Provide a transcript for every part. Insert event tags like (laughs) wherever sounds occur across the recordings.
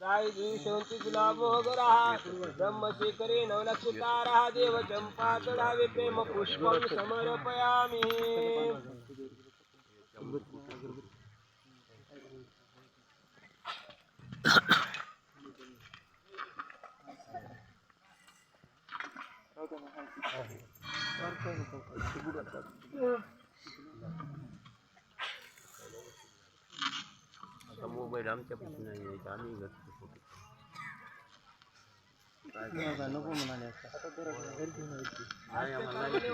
राई दिवशंती गुलाबो गराहा ब्रह्मशेखरे नवलक्षितारः देव चंपा चढावे प्रेम पुष्पं समर्पयामि. (laughs) मोबाईल आमच्यापासून नाही आहे तर आम्ही घरचे नको म्हणाले नाही आम्हाला नाही.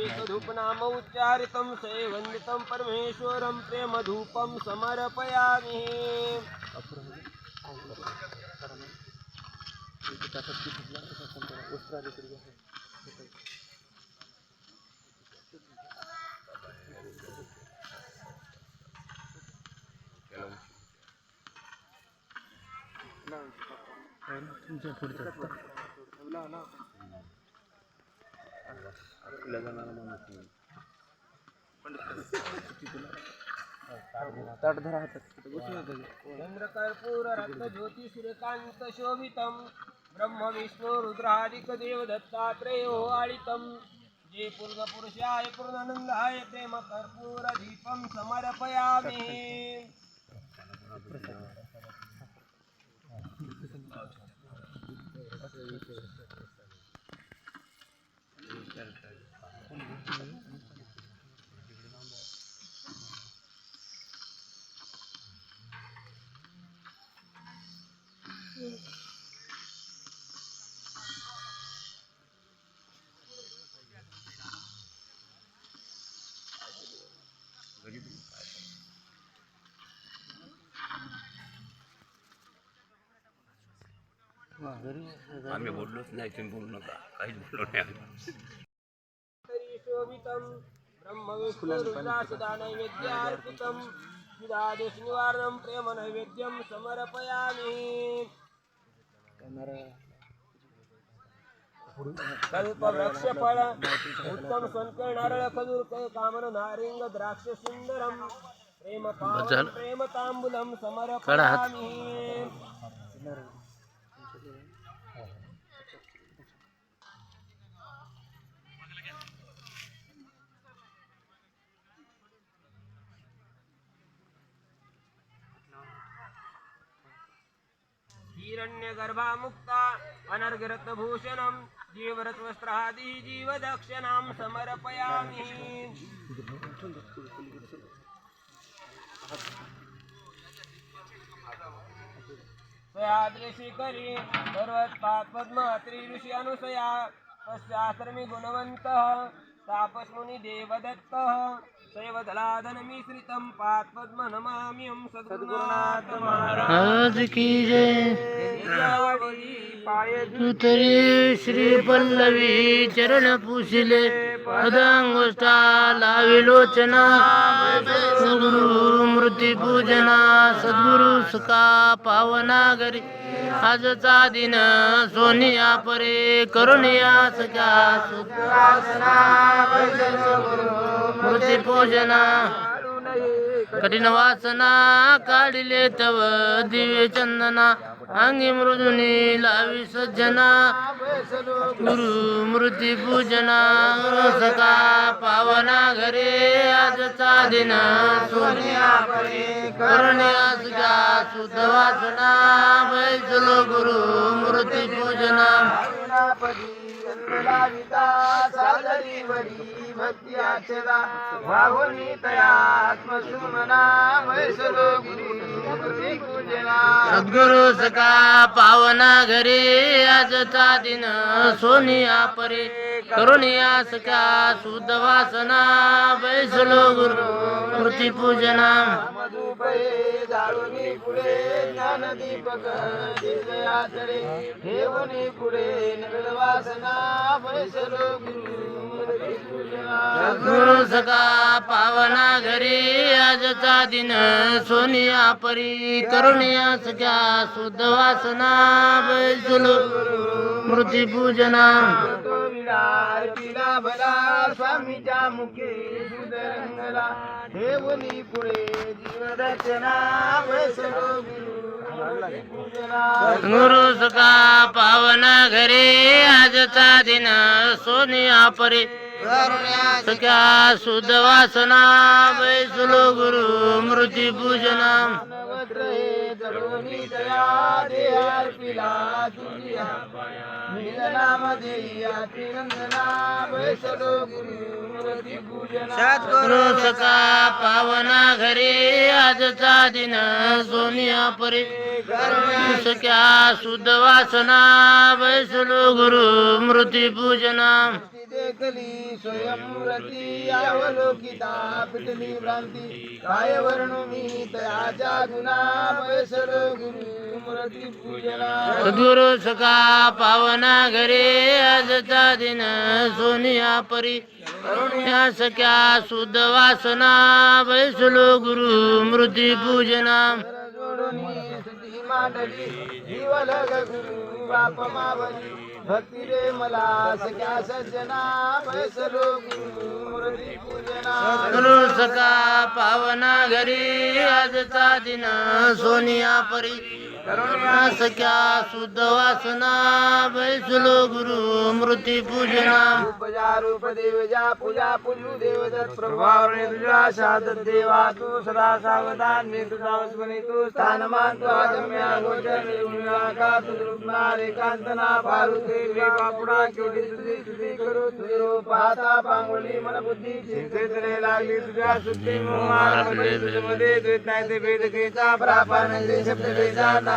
एकदूपनामुच्चारितं सेवन्दितं लग्नाला माणूस नाही. चन्द्रकर्पूर रत्नज्योति सूर्यकान्त शोभितं ब्रह्म विष्णु रुद्रादिकदेव दत्तात्रेयो आळितं जे पूर्णपुरुषाय पूर्णानन्दाय प्रेम कर्पूर Okay. आम्ही बोललोच नाही तुम्ही बोलू नका काहीच बोललो नाही आम्ही. तरी शोभितं ब्रह्मविष्णुरुद्रासुधा नैवेद्यार्पितं निवारणं प्रेम नैवेद्यं समर्पयामि कल्पवृक्षफळ उत्तम संकर नारळ खजूर क- कामन नारिंग द्राक्ष सुंदरम प्रेम पावन प्रेम तांबूलम समर्पयामि हिरण्यगर्भा मुक्ता अनर्घरत्नभूषणं जीवरत्वस्त्रादि जीवदक्षिणां समर्पयामि। सयाद्रिशिखरी पर्वतात् पद्म त्रिऋषि अनुसया तस्याश्रमी गुणवन्तः। तापस्मुनि देवदत्तः शैवदलाधनमिश्रितं पात्पद्म नमाम्यं सद्गुरुनाथ महाराज की जय। श्री पल्लवी चरण पुशिले पदांगुष्ठा लावी सद्गुरु मृत्यू पूजना सद्गुरु सुखा पावना घरी आजचा दिन सोनिया परे करुणिया सख्या मृत्यू पूजना कठीण वासना काढिले तव दिवे चंदना। अंगी मृदुनी लावी सज्जना गुरु मृती पूजना सका पावना घरे आजचा दिन सोनिया करुण्या सुजा सुध वासना बैसलो गुरु मृत्यू पूजना. सद्गुरु सका पावना घरी आजचा दिन सोनिया परे. करुणिया सका शुद्ध वासना बैसलो गुरु मूर्ती पूजना सद्गुरु सका पावना घरी आजचा दिन. सोनिया परी करुणिया सख्या शुद्ध वासना बैसलो मूर्ती पूजना. पिला भला स्वामीच्या मुखे सुदरंगला. ठेवणी पुढे जीव दक्षिणा वैष्णव गुरु सका पावना घरी आजचा दिन सोनिया परी सख्या शुद्ध वासना बैसलो गुरु मृत्यू पूजना सद्गुरु सका पावना घरी आजचा दिन सोनिया परी. सख्या शुद्ध वासना बैसलो गुरु मृती पूजना देखली स्वयंव्रती अवलोकिता पिटली भ्रांती. काय वर्णू मी तयाच्या गुणा वैसर गुरु मूर्ती पूजना. सद्गुरु सका पावना घरी आजचा दिन सोनिया परी. करुण्या सख्या शुद्ध वासना बैसलो गुरु मृत्यू पूजना. मांडली जीवलग गुरु बाप मावली. भक्ती रे मला सख्या सज्जना वैसरो मूर्ती पूजना. गुरु सका पावना घरी आजचा दिन सोनिया परी. सख्या शुद्ध वासना बैसलो गुरु मृती पूजना. उपजा रूप देवजा पूजा पूजू देव दत्त प्रभाव रे तुझा शादत देवा तू सदा सावधान मी तुझा वस्मनी तू स्थान मान तू आगम्या गोचर निर्गुणा का तू रूपना रेकांतना पारुते वे बापुडा केली तुझी तुझी करू तुझे रूप पाहता पांगोली मन बुद्धी चिंतेतने लागली तुझ्या शुद्धी मोहारमध्ये द्वेत नाही ते भेद घेता प्रापान शब्द घेता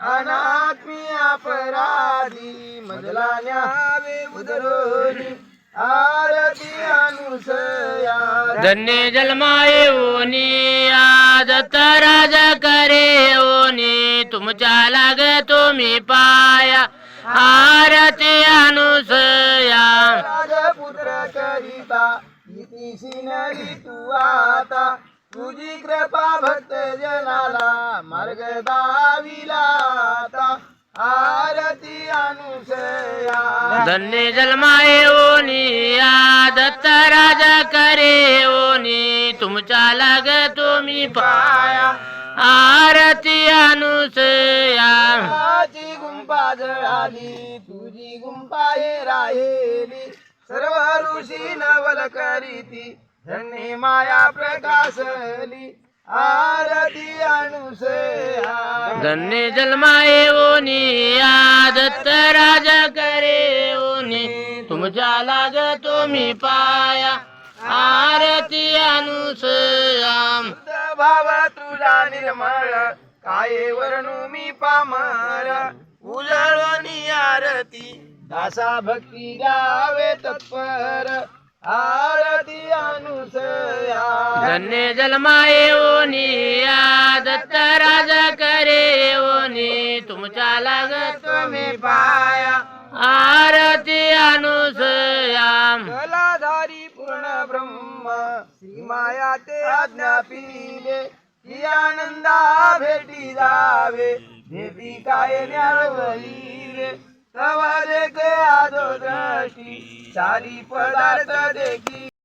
अनात्मी अपराधी मजला न्यावे उदरोनी आरती अनुसया. धन्य जन्माये ओनी आदत राजा करे ओनी तुमच्या लाग तुम्ही पाया. आरती अनुसया. राजपुत्र करिता इतिशी नरी तू आता. तुझी कृपा भक्त जनाला मार्ग दाविला आरती अनुसया। धन्य जन्माये ओनी आदत राजा करे ओनी तुमच्या लाग तुम्ही पाया। आरती अनुसया। गुंपा जळाली तुझी गुंपा हे राहिली। सर्व ऋषी नवल करीती धन्य माया प्रकाशली। आरती अनुसया धन्य जन्माये ओनी आदत्त राजा करे ओनी तुमच्या लाग तुम्ही पाया आरती अनुसयाम भाव तुझा निर्मळ काय वर्णू मी पामर। उजळणी आरती दासा भक्ती गावे तत्पर। आरती अनुसया धन्य जन्माये ओनी आदत्त राजा करे ओनी तुमच्या लाग तुम्ही पाया। आरती अनुसयाम कलाधारी पूर्ण ब्रह्म श्री माया ते आज्ञापिले की आनंदा भेटी जावे भेटी काय न्यावलीले तवा देखे आदो दृष्टी। चारी पदार्थ देखी